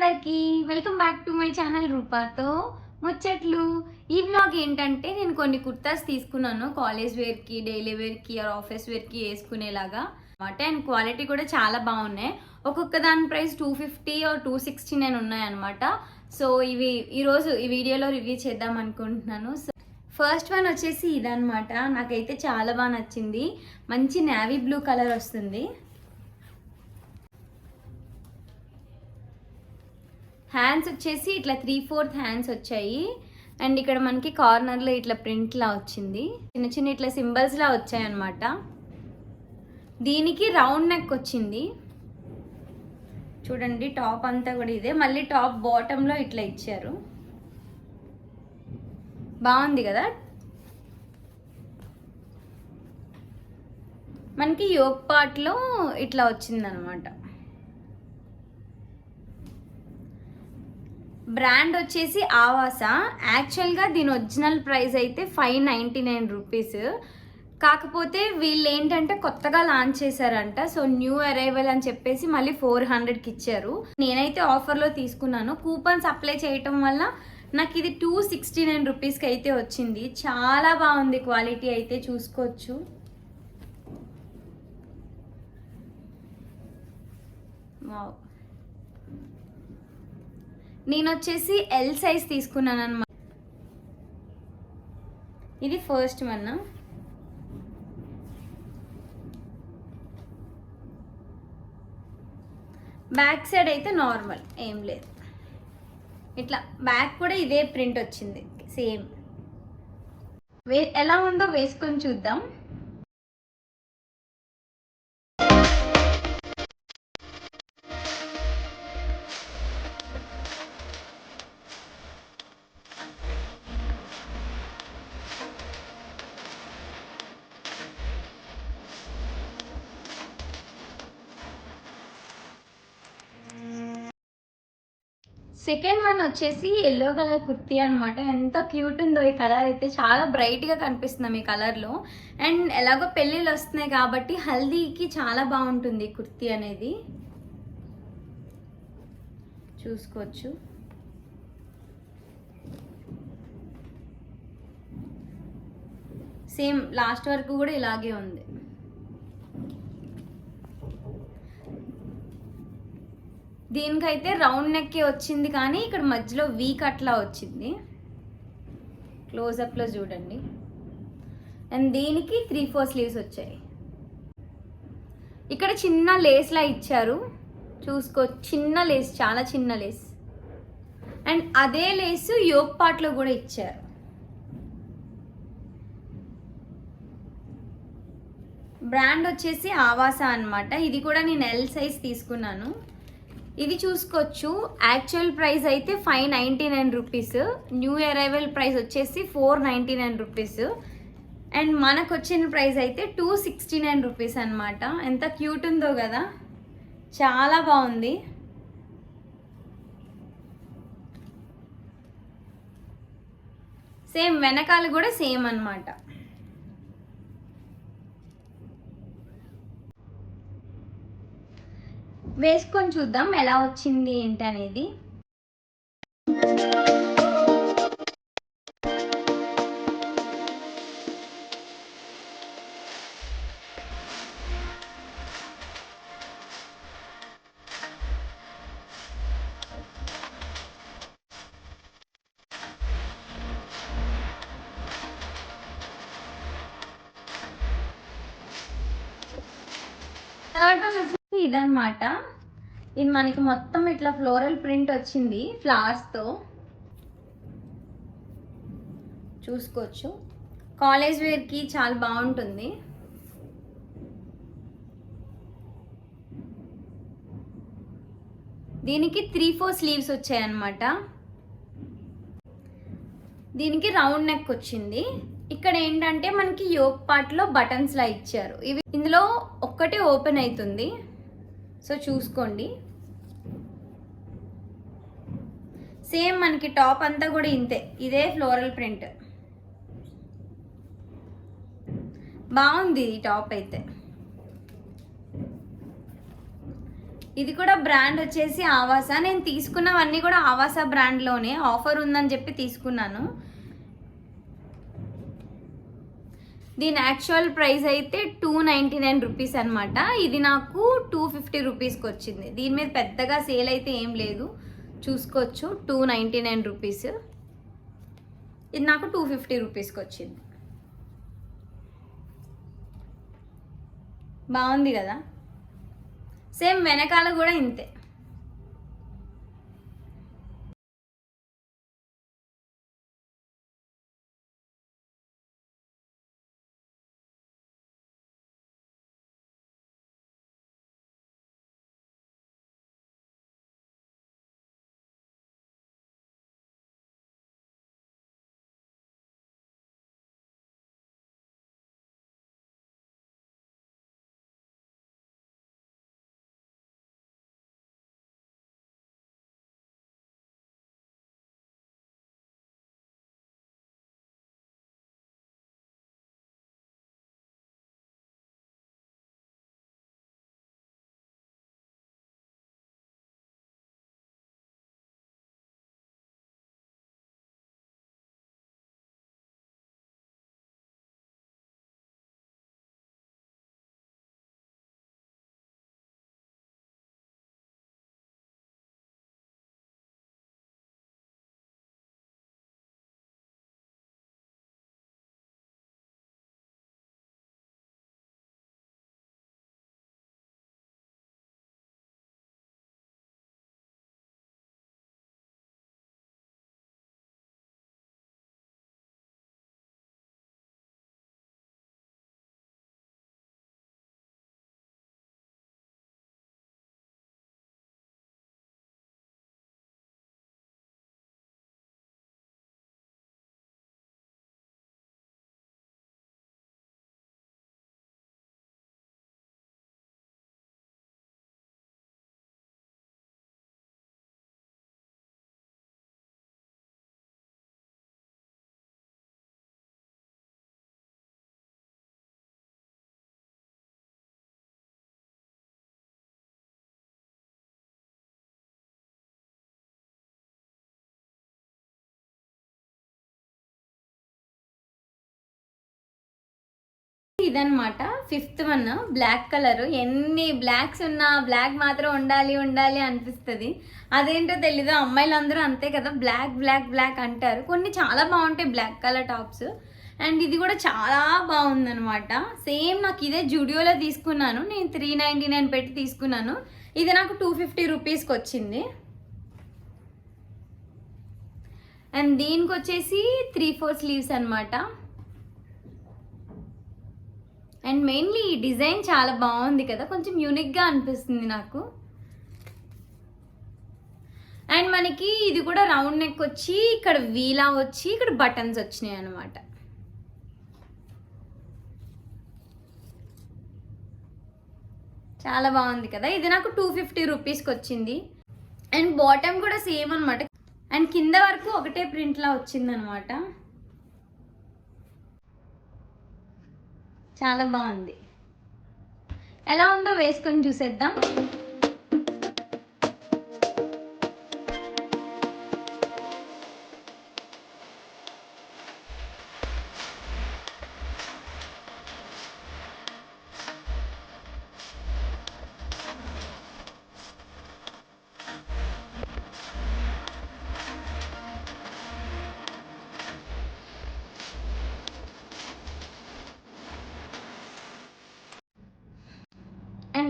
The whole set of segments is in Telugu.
అందరికీ welcome back to my channel రూపాతో. ముచ్చట్లు. ఈ బ్లాగ్ ఏంటంటే నేను కొన్ని కుర్తాస్ తీసుకున్నాను. కాలేజ్ వేర్కి డైలీ వేర్కి ఆర్ ఆఫీస్ వేర్కి వేసుకునేలాగా. అనమాట అండ్ క్వాలిటీ కూడా చాలా బాగున్నాయి. ఒక్కొక్క దాని price two fifty or two sixty నేను ఉన్నాయన్నమాట సో ఇవి ఈరోజు ఈ వీడియోలో రివ్యూ చేద్దాం అనుకుంటున్నాను. సో ఫస్ట్ వన్ వచ్చేసి ఇదనమాట నాకైతే చాలా బాగా నచ్చింది. మంచి నేవీ బ్లూ కలర్ వస్తుంది. హ్యాండ్స్ వచ్చేసి ఇట్లా త్రీ ఫోర్త్ హ్యాండ్స్ వచ్చాయి. అండ్ ఇక్కడ మనకి కార్నర్లో ఇట్లా ప్రింట్లా వచ్చింది. చిన్న చిన్న ఇట్లా సింబల్స్లా వచ్చాయన్నమాట. వచ్చాయి అనమాట దీనికి రౌండ్ నెక్ వచ్చింది. చూడండి టాప్ అంతా కూడా ఇదే. మళ్ళీ టాప్ బాటంలో ఇట్లా ఇచ్చారు. బాగుంది కదా? మనకి యోగ్ పార్ట్లో ఇట్లా వచ్చిందనమాట బ్రాండ్ వచ్చేసి ఆవాసా. యాక్చువల్గా దీని ఒరిజినల్ ప్రైస్ అయితే ఫైవ్ నైంటీ నైన్ రూపీస్. కాకపోతే వీళ్ళు ఏంటంటే కొత్తగా లాంచ్ చేశారంట. సో న్యూ అరైవల్ అని చెప్పేసి మళ్ళీ ఫోర్ హండ్రెడ్కి ఇచ్చారు. నేనైతే ఆఫర్లో తీసుకున్నాను. కూపన్స్ అప్లై చేయటం వల్ల నాకు ఇది టూ సిక్స్టీ నైన్ రూపీస్కి అయితే వచ్చింది. చాలా బాగుంది క్వాలిటీ అయితే చూసుకోవచ్చు. వావ్. నేను వచ్చేసి ఎల్ సైజ్ తీసుకున్నాను అనమాట ఇది ఫస్ట్ వన్ బ్యాక్ సైడ్ అయితే నార్మల్ ఏం లేదు. ఇట్లా బ్యాక్ కూడా ఇదే ప్రింట్ వచ్చింది సేమ్ వే ఎలా ఉందో వేసుకొని చూద్దాం. సెకండ్ వన్ వచ్చేసి ఎల్లో కలర్ కుర్తీ అనమాట ఎంత క్యూట్ ఉందో ఈ కలర్ అయితే చాలా బ్రైట్గా కనిపిస్తుంది ఈ కలర్లో అండ్ ఎలాగో పెళ్ళిళ్ళు వస్తున్నాయి కాబట్టి హల్దీకి చాలా బాగుంటుంది ఈ కుర్తీ అనేది. చూసుకోవచ్చు. సేమ్ లాస్ట్ వరకు కూడా ఇలాగే ఉంది. దీనికైతే రౌండ్ నెక్కే వచ్చింది కానీ ఇక్కడ మధ్యలో వీక్ అట్లా వచ్చింది. క్లోజప్లో చూడండి. అండ్ దీనికి త్రీ ఫోర్ స్లీవ్స్ వచ్చాయి. ఇక్కడ చిన్న లేస్లా ఇచ్చారు. చూసుకో చిన్న లేస్ చాలా చిన్న లేస్ అండ్ అదే లేస్ యోగ్ పార్ట్లో కూడా ఇచ్చారు. బ్రాండ్ వచ్చేసి ఆవాస అన్నమాట. ఇది కూడా నేను ఎల్ సైజ్ తీసుకున్నాను. ఇది చూసుకోవచ్చు. యాక్చువల్ ప్రైస్ అయితే five ninety nine rupees new arrival price వచ్చేసి four ninety nine rupees and మనకు వచ్చిన ప్రైస్ అయితే టూ సిక్స్టీ నైన్ రూపీస్ అనమాట ఎంత క్యూట్ ఉందో కదా. చాలా బాగుంది. సేమ్ వెనకాల కూడా సేమ్ అన్నమాట. వేసుకొని చూద్దాం ఎలా వచ్చింది ఏంటి అనేది. థర్డ్ ఇదనమాట ఇది మనకి మొత్తం ఇట్లా ఫ్లోరల్ ప్రింట్ వచ్చింది ఫ్లవర్స్తో చూసుకోవచ్చు. కాలేజ్ వేర్కి చాలా బాగుంటుంది. దీనికి త్రీ ఫోర్ స్లీవ్స్ వచ్చాయన్నమాట. దీనికి రౌండ్ నెక్ వచ్చింది. ఇక్కడ ఏంటంటే మనకి యోక్ పార్ట్లో బటన్స్లా ఇచ్చారు. ఇవి ఇందులో ఒక్కటే ఓపెన్ అవుతుంది సో చూసుకోండి. సేమ్ మనకి టాప్ అంతా కూడా ఇంతే. ఇదే ఫ్లోరల్ ప్రింట్. బాగుంది ఈ టాప్ అయితే. ఇది కూడా బ్రాండ్ వచ్చేసి ఆవాస. నేను తీసుకున్నవన్నీ కూడా ఆవాస బ్రాండ్లోనే. ఆఫర్ ఉందని చెప్పి తీసుకున్నాను. దీని యాక్చువల్ ప్రైస్ అయితే టూ నైంటీ నైన్ రూపీస్ అనమాట ఇది నాకు టూ ఫిఫ్టీ రూపీస్కి వచ్చింది. దీని మీద పెద్దగా సేల్ అయితే ఏం లేదు. చూసుకోవచ్చు. టూ నైంటీ నైన్ రూపీస్ ఇది నాకు టూ ఫిఫ్టీ రూపీస్కి వచ్చింది. బాగుంది కదా? సేమ్ వెనకాల కూడా ఇంతే. ఇదన్నమాట. Fifth one black colour. ఎన్ని బ్లాక్స్ ఉన్నా బ్లాక్ మాత్రం ఉండాలి ఉండాలి అనిపిస్తుంది. అదేంటో తెలీదు. అమ్మాయిలందరూ అంతే కదా బ్లాక్ బ్లాక్ బ్లాక్ అంటారు. కొన్ని చాలా బాగుంటాయి బ్లాక్ కలర్ టాప్స్. అండ్ ఇది కూడా చాలా బాగుందనమాట సేమ్ నాకు ఇదే జుడియోలో తీసుకున్నాను. నేను త్రీ నైంటీ నైన్ పెట్టి తీసుకున్నాను. ఇది నాకు టూ ఫిఫ్టీ రూపీస్కి వచ్చింది. అండ్ దీనికి వచ్చేసి త్రీ ఫోర్ స్లీవ్స్ అనమాట అండ్ మెయిన్లీ ఈ డిజైన్ చాలా బాగుంది కదా కొంచెం యూనిక్గా అనిపిస్తుంది నాకు. అండ్ మనకి ఇది కూడా రౌండ్ నెక్ వచ్చి ఇక్కడ వీలా వచ్చి ఇక్కడ బటన్స్ వచ్చినాయి అనమాట చాలా బాగుంది కదా ఇది నాకు టూ ఫిఫ్టీ రూపీస్కి వచ్చింది. అండ్ బాటమ్ కూడా సేమ్ అనమాట అండ్ కింద వరకు ఒకటే ప్రింట్లా వచ్చింది చాలా బాగుంది. ఎలా ఉందో వేసుకొని చూసేద్దాం.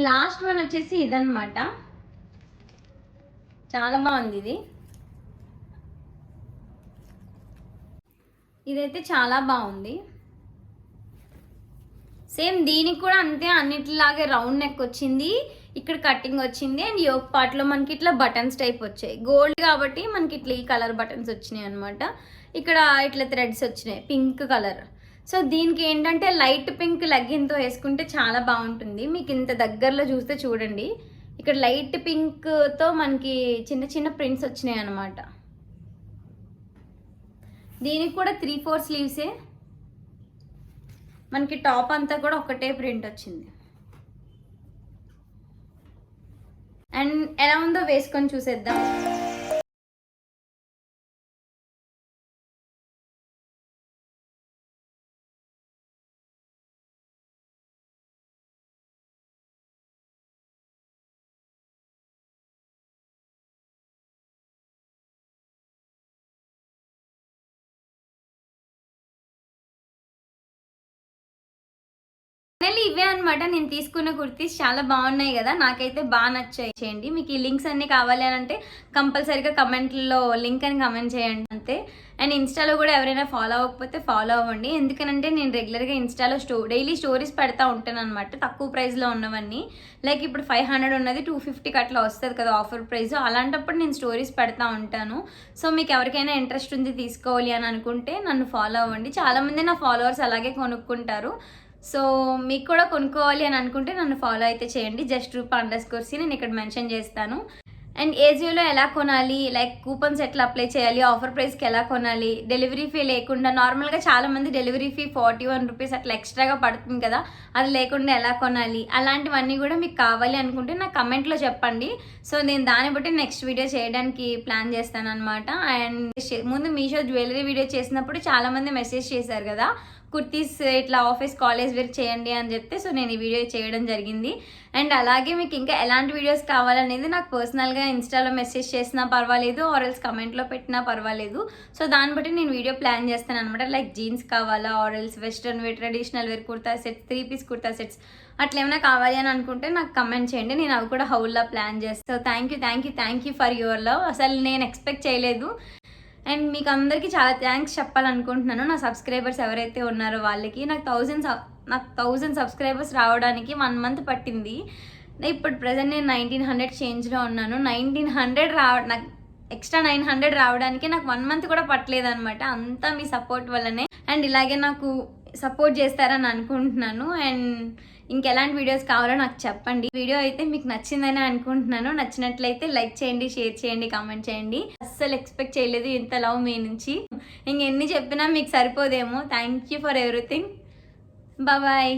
అండ్ లాస్ట్ వన్ వచ్చేసి ఇదనమాట చాలా బాగుంది ఇది. ఇదైతే చాలా బాగుంది. సేమ్ దీనికి కూడా అంతే అన్నిటిలాగే రౌండ్ నెక్ వచ్చింది ఇక్కడ కటింగ్ వచ్చింది అండ్ యోగ్ పార్ట్లో మనకి ఇట్లా బటన్స్ టైప్ వచ్చాయి. గోల్డ్ కాబట్టి మనకి ఇట్లా ఈ కలర్ బటన్స్ వచ్చినాయి అనమాట ఇక్కడ ఇట్లా థ్రెడ్స్ వచ్చినాయి పింక్ కలర్. సో దీనికి ఏంటంటే లైట్ పింక్ లెగ్గిన్తో వేసుకుంటే చాలా బాగుంటుంది. మీకు ఇంత దగ్గరలో చూస్తే చూడండి. ఇక్కడ లైట్ పింక్తో మనకి చిన్న చిన్న ప్రింట్స్ వచ్చినాయి అనమాట దీనికి కూడా త్రీ ఫోర్ స్లీవ్సే. మనకి టాప్ అంతా కూడా ఒకటే ప్రింట్ వచ్చింది. అండ్ ఎలా ఉందో వేసుకొని చూసేద్దాం. ఫైనల్లీ ఇవే అనమాట నేను తీసుకున్న కుర్తీస్ చాలా బాగున్నాయి కదా. నాకైతే బాగా నచ్చాయి. చేయండి. మీకు ఈ లింక్స్ అన్ని కావాలి అని అంటే కంపల్సరీగా కమెంట్లో లింక్ అని కమెంట్ చేయండి. అంతే. అండ్ ఇన్స్టాలో కూడా ఎవరైనా ఫాలో అవ్వకపోతే ఫాలో అవ్వండి. ఎందుకనంటే నేను రెగ్యులర్గా ఇన్స్టాలో స్టో డైలీ స్టోరీస్ పెడతా ఉంటాను అనమాట తక్కువ ప్రైస్లో ఉన్నవన్నీ. లైక్ ఇప్పుడు ఫైవ్ హండ్రెడ్ ఉన్నది టూ ఫిఫ్టీకి అట్లా వస్తుంది కదా ఆఫర్ ప్రైస్. అలాంటప్పుడు నేను స్టోరీస్ పెడతా ఉంటాను. సో మీకు ఎవరికైనా ఇంట్రెస్ట్ ఉంది తీసుకోవాలి అని అనుకుంటే నన్ను ఫాలో అవ్వండి. చాలామంది నా ఫాలోవర్స్ అలాగే కొనుక్కుంటారు. సో మీకు కూడా కొనుక్కోవాలి అని అనుకుంటే నన్ను ఫాలో అయితే చేయండి. జస్ట్ రూపా అండర్ స్కోర్సి నేను ఇక్కడ మెన్షన్ చేస్తాను. అండ్ ఏజియోలో ఎలా కొనాలి? లైక్ కూపన్స్ ఎట్లా అప్లై చేయాలి? ఆఫర్ ప్రైస్కి ఎలా కొనాలి? డెలివరీ ఫీ లేకుండా నార్మల్గా చాలామంది delivery fee forty one rupees అట్లా ఎక్స్ట్రాగా పడుతుంది కదా అది లేకుండా ఎలా కొనాలి? అలాంటివన్నీ కూడా మీకు కావాలి అనుకుంటే నా కమెంట్లో చెప్పండి. సో నేను దాన్ని బట్టి నెక్స్ట్ వీడియో చేయడానికి ప్లాన్ చేస్తాను అనమాట అండ్ ముందు మీషో జ్యువెలరీ వీడియో చేసినప్పుడు చాలామంది మెసేజ్ చేశారు కదా కుర్తీస్ ఇట్లా ఆఫీస్ కాలేజ్ వేర్ చేయండి అని చెప్తే సో నేను ఈ వీడియో చేయడం జరిగింది. అండ్ అలాగే మీకు ఇంకా ఎలాంటి వీడియోస్ కావాలనేది నాకు పర్సనల్గా ఇన్స్టాలో మెసేజ్ చేసినా పర్వాలేదు ఆర్ఎల్స్ కమెంట్లో పెట్టినా పర్వాలేదు. సో దాన్ని బట్టి నేను వీడియో ప్లాన్ చేస్తాను అనమాట లైక్ జీన్స్ కావాలా ఆర్ఎల్స్ western wear traditional wear kurta sets three piece kurta sets అట్లా ఏమైనా కావాలి అని అనుకుంటే నాకు కమెంట్ చేయండి. నేను అవి కూడా హౌల్లా ప్లాన్ చేస్తాను. So thank you thank you thank you for your love. అసలు నేను ఎక్స్పెక్ట్ చేయలేదు. అండ్ మీకు అందరికీ చాలా థ్యాంక్స్ చెప్పాలనుకుంటున్నాను. నా సబ్స్క్రైబర్స్ ఎవరైతే ఉన్నారో వాళ్ళకి. నాకు థౌజండ్ నాకు థౌజండ్ సబ్స్క్రైబర్స్ రావడానికి వన్ మంత్ పట్టింది. ఇప్పుడు ప్రజెంట్ నేను నైన్టీన్ హండ్రెడ్ చేంజ్లో ఉన్నాను. నైన్టీన్ హండ్రెడ్ రావ నాకు ఎక్స్ట్రా నైన్ హండ్రెడ్ రావడానికి నాకు వన్ మంత్ కూడా పట్టలేదన్నమాట. అంతా మీ సపోర్ట్ వల్లనే. అండ్ ఇలాగే నాకు సపోర్ట్ చేస్తారని అనుకుంటున్నాను. అండ్ ఇంకెలాంటి వీడియోస్ కావాలో నాకు చెప్పండి. వీడియో అయితే మీకు నచ్చిందని అనుకుంటున్నాను. నచ్చినట్లయితే లైక్ చేయండి షేర్ చేయండి కామెంట్ చేయండి. అస్సలు ఎక్స్పెక్ట్ చేయలేదు ఇంత లవ్ మీ నుంచి. ఇంకెన్ని చెప్పినా మీకు సరిపోదేమో. Thank you for everything bye